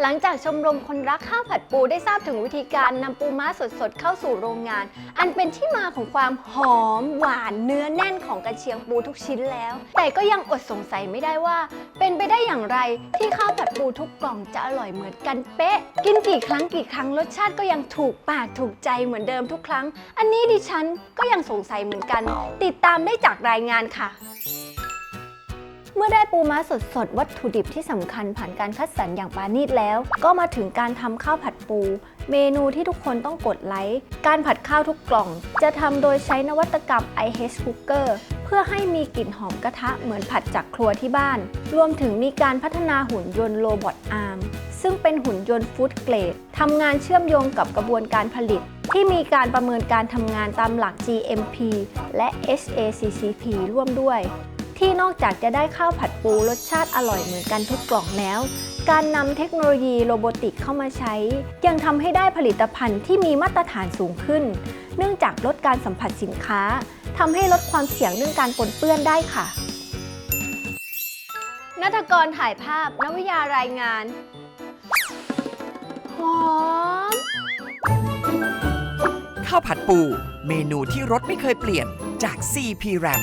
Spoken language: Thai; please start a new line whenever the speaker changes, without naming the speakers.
หลังจากชมรมคนรักข้าวผัดปูได้ทราบถึงวิธีการนำปูม้าสดๆ เข้าสู่โรงงาน อันเป็นที่มาของความหอมหวานเนื้อแน่นของกระเชียงปูทุกชิ้นแล้ว แต่ก็ยังอดสงสัยไม่ได้ว่า เป็นไปได้อย่างไรที่ข้าวผัดปูทุกกล่องจะอร่อยเหมือนกันเป๊ะ กินกี่ครั้งกี่ครั้งรสชาติก็ยังถูกปากถูกใจเหมือนเดิมทุกครั้ง อันนี้ดิฉันก็ยังสงสัยเหมือนกัน ติดตามได้จากรายงานค่ะ เมื่อได้ปูม้าสดๆวัตถุดิบที่สำคัญผ่านการคัดสรรอย่างปราณีตแล้ว ก็มาถึงการทำข้าวผัดปู เมนูที่ทุกคนต้องกดไลค์ การผัดข้าวทุกกล่อง จะทำโดยใช้นวัตกรรม IH Cooker เพื่อให้มีกลิ่นหอมกระทะเหมือนผัดจากครัวที่บ้าน รวมถึงมีการพัฒนาหุ่นยนต์โรบอทอาร์มซึ่งเป็นหุ่นยนต์ฟู้ดเกรดทำงานเชื่อมโยงกับกระบวนการผลิต ที่มีการประเมินการทำงานตามหลัก GMP และ HACCP ร่วมด้วย ที่นอกจากจะได้ข้าวผัดปูรสชาติอร่อยเหมือนกันทุกกล่องแล้ว การนำเทคโนโลยีโรบอติกเข้ามาใช้ ยังทำให้ได้ผลิตภัณฑ์ที่มีมาตรฐานสูงขึ้น เนื่องจากลดการสัมผัสสินค้าทำให้ลดความเสี่ยงเรื่องการปนเปื้อนได้ค่ะ นัทกรถ่ายภาพนวิยารายงานหอม
ข้าวผัดปู เมนูที่รสไม่เคยเปลี่ยนจาก CP RAM